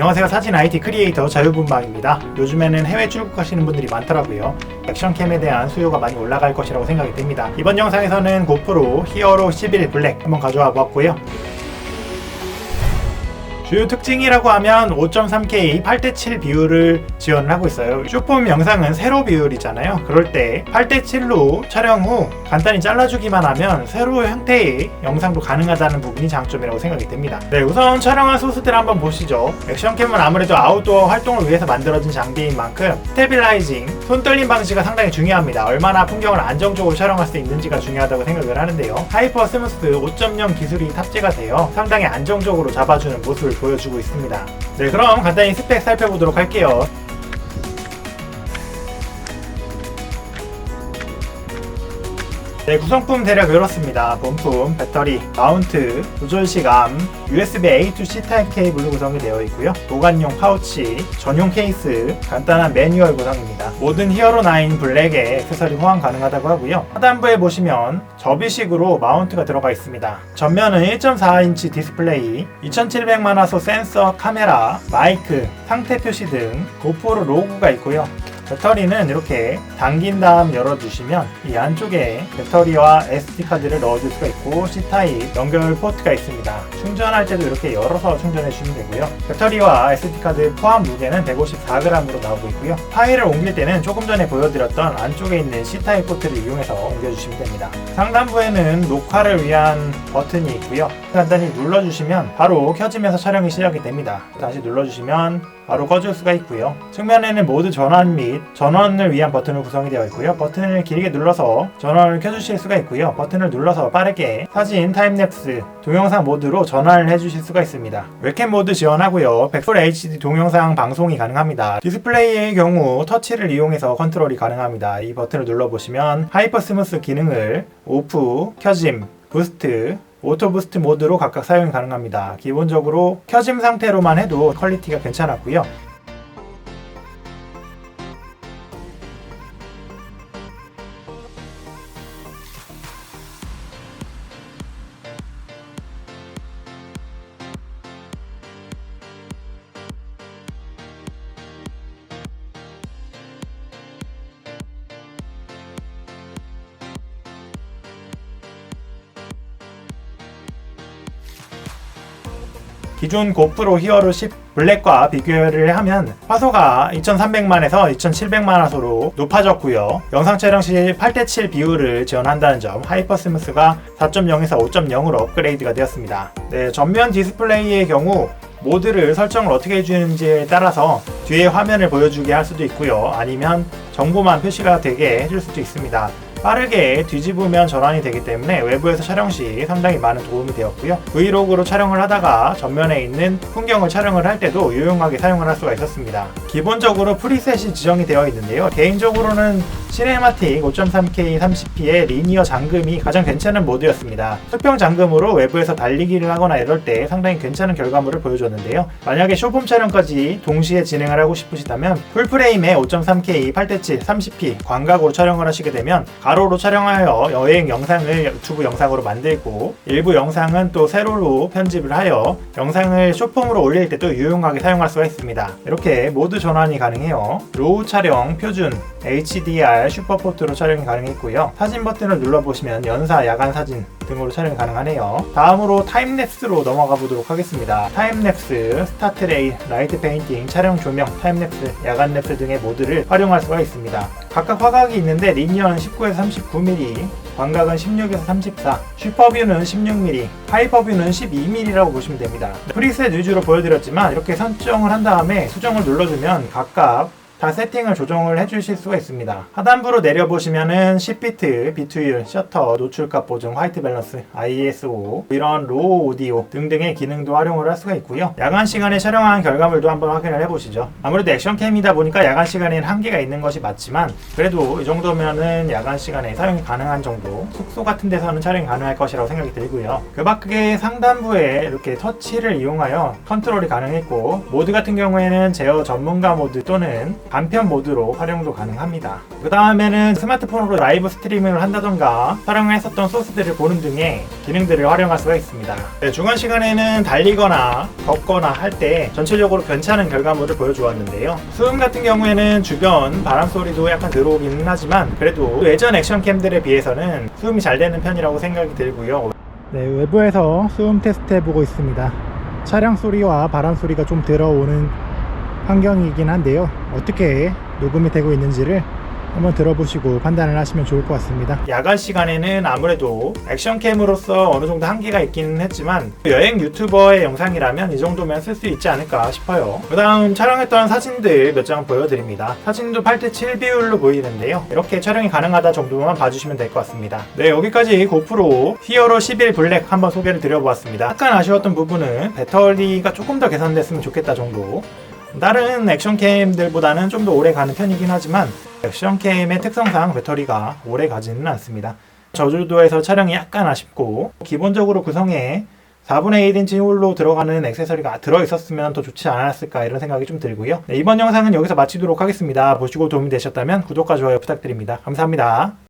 안녕하세요 사진 IT 크리에이터 자유분방입니다. 요즘에는 해외 출국하시는 분들이 많더라고요. 액션캠에 대한 수요가 많이 올라갈 것이라고 생각이 됩니다. 이번 영상에서는 고프로 히어로 11 블랙 한번 가져와 보았고요 주요 특징이라고 하면 5.3K 8대7 비율을 지원을 하고 있어요. 슈폼 영상은 세로 비율이잖아요. 그럴 때 8대7로 촬영 후 간단히 잘라주기만 하면 세로 형태의 영상도 가능하다는 부분이 장점이라고 생각이 됩니다. 네, 우선 촬영한 소스들 한번 보시죠. 액션캠은 아무래도 아웃도어 활동을 위해서 만들어진 장비인 만큼 스테빌라이징, 손 떨림 방지가 상당히 중요합니다. 얼마나 풍경을 안정적으로 촬영할 수 있는지가 중요하다고 생각을 하는데요. 하이퍼 스무스 5.0 기술이 탑재가 되어 상당히 안정적으로 잡아주는 모습을 보여주고 있습니다. 네, 그럼 간단히 스펙 살펴보도록 할게요. 네, 구성품 대략 이렇습니다. 본품, 배터리, 마운트, 조절식 암, USB A to C 타입 케이블로 구성이 되어 있고요. 보관용 파우치, 전용 케이스, 간단한 매뉴얼 구성입니다. 모든 히어로 9 블랙에 액세서리 호환 가능하다고 하고요. 하단부에 보시면 접이식으로 마운트가 들어가 있습니다. 전면은 1.4인치 디스플레이, 2700만 화소 센서, 카메라, 마이크, 상태 표시 등 고프로 로고가 있고요. 배터리는 이렇게 당긴 다음 열어주시면 이 안쪽에 배터리와 SD카드를 넣어줄 수가 있고 C타입 연결 포트가 있습니다. 충전할 때도 이렇게 열어서 충전해 주시면 되고요. 배터리와 SD카드 포함 무게는 154g으로 나오고 있고요. 파일을 옮길 때는 조금 전에 보여드렸던 안쪽에 있는 C타입 포트를 이용해서 옮겨주시면 됩니다. 상단부에는 녹화를 위한 버튼이 있고요. 간단히 눌러주시면 바로 켜지면서 촬영이 시작이 됩니다. 다시 눌러주시면 바로 꺼줄 수가 있고요. 측면에는 모드 전원 및 전원을 위한 버튼으로 구성이 되어 있고요. 버튼을 길게 눌러서 전원을 켜주실 수가 있고요. 버튼을 눌러서 빠르게 사진, 타임랩스, 동영상 모드로 전환을 해주실 수가 있습니다. 웹캠 모드 지원하고요. 100% HD 동영상 방송이 가능합니다. 디스플레이의 경우 터치를 이용해서 컨트롤이 가능합니다. 이 버튼을 눌러보시면 하이퍼 스무스 기능을 오프, 켜짐, 부스트, 오토 부스트 모드로 각각 사용이 가능합니다. 기본적으로 켜짐 상태로만 해도 퀄리티가 괜찮았고요. 기존 고프로 히어로 10 블랙과 비교를 하면 화소가 2300만에서 2700만 화소로 높아졌고요. 영상 촬영 시 8대7 비율을 지원한다는 점 하이퍼 스무스가 4.0에서 5.0으로 업그레이드가 되었습니다. 네, 전면 디스플레이의 경우 모드를 설정을 어떻게 해주는지에 따라서 뒤에 화면을 보여주게 할 수도 있고요. 아니면 정보만 표시가 되게 해줄 수도 있습니다. 빠르게 뒤집으면 전환이 되기 때문에 외부에서 촬영 시 상당히 많은 도움이 되었고요. 브이로그로 촬영을 하다가 전면에 있는 풍경을 촬영을 할 때도 유용하게 사용을 할 수가 있었습니다. 기본적으로 프리셋이 지정이 되어 있는데요. 개인적으로는 시네마틱 5.3K 30p의 리니어 잠금이 가장 괜찮은 모드였습니다. 수평 잠금으로 외부에서 달리기를 하거나 이럴 때 상당히 괜찮은 결과물을 보여줬는데요. 만약에 쇼폼 촬영까지 동시에 진행을 하고 싶으시다면 풀프레임의 5.3K 8대치 30p 광각으로 촬영을 하시게 되면 가로로 촬영하여 여행 영상을 유튜브 영상으로 만들고 일부 영상은 또 세로로 편집을 하여 영상을 쇼폼으로 올릴 때도 유용하게 사용할 수가 있습니다. 이렇게 모드 전환이 가능해요. 로우 촬영, 표준, HDR, 슈퍼포트로 촬영이 가능했고요. 사진 버튼을 눌러보시면 연사, 야간 사진 등으로 촬영이 가능하네요. 다음으로 타임랩스로 넘어가 보도록 하겠습니다. 타임랩스, 스타트 레이, 라이트 페인팅, 촬영 조명, 타임랩스, 야간 랩스 등의 모드를 활용할 수가 있습니다. 각각 화각이 있는데 리니어는 19에서 39mm, 광각은 16에서 34, 슈퍼뷰는 16mm, 하이퍼뷰는 12mm라고 보시면 됩니다. 프리셋 위주로 보여드렸지만 이렇게 설정을 한 다음에 수정을 눌러주면 각각 다 세팅을 조정을 해주실 수가 있습니다. 하단부로 내려보시면은 10비트, 비트율, 셔터, 노출값 보정, 화이트 밸런스, ISO, 이런 로우 오디오 등등의 기능도 활용을 할 수가 있고요. 야간 시간에 촬영한 결과물도 한번 확인을 해보시죠. 아무래도 액션캠이다 보니까 야간 시간에는 한계가 있는 것이 맞지만 그래도 이 정도면은 야간 시간에 사용이 가능한 정도 숙소 같은 데서는 촬영이 가능할 것이라고 생각이 들고요. 그 밖에 상단부에 이렇게 터치를 이용하여 컨트롤이 가능했고 모드 같은 경우에는 제어 전문가 모드 또는 간편 모드로 활용도 가능합니다. 그 다음에는 스마트폰으로 라이브 스트리밍을 한다던가 촬영을 했었던 소스들을 보는 등의 기능들을 활용할 수가 있습니다. 네, 중간 시간에는 달리거나 걷거나 할 때 전체적으로 괜찮은 결과물을 보여주었는데요. 수음 같은 경우에는 주변 바람 소리도 약간 들어오기는 하지만 그래도 예전 액션 캠들에 비해서는 수음이 잘 되는 편이라고 생각이 들고요. 네, 외부에서 수음 테스트 해보고 있습니다. 차량 소리와 바람 소리가 좀 들어오는 환경이긴 한데요. 어떻게 녹음이 되고 있는지를 한번 들어보시고 판단을 하시면 좋을 것 같습니다. 야간 시간에는 아무래도 액션캠으로서 어느 정도 한계가 있기는 했지만 여행 유튜버의 영상이라면 이 정도면 쓸 수 있지 않을까 싶어요. 그 다음 촬영했던 사진들 몇 장 보여드립니다. 사진도 8대7 비율로 보이는데요. 이렇게 촬영이 가능하다 정도만 봐주시면 될 것 같습니다. 네, 여기까지 고프로 히어로 11 블랙 한번 소개를 드려보았습니다. 약간 아쉬웠던 부분은 배터리가 조금 더 개선됐으면 좋겠다 정도. 다른 액션 캠들보다는 좀 더 오래 가는 편이긴 하지만 액션 캠의 특성상 배터리가 오래 가지는 않습니다. 저조도에서 촬영이 약간 아쉽고 기본적으로 구성에 4분의 1인치 홀로 들어가는 액세서리가 들어있었으면 더 좋지 않았을까 이런 생각이 좀 들고요. 네, 이번 영상은 여기서 마치도록 하겠습니다. 보시고 도움이 되셨다면 구독과 좋아요 부탁드립니다. 감사합니다.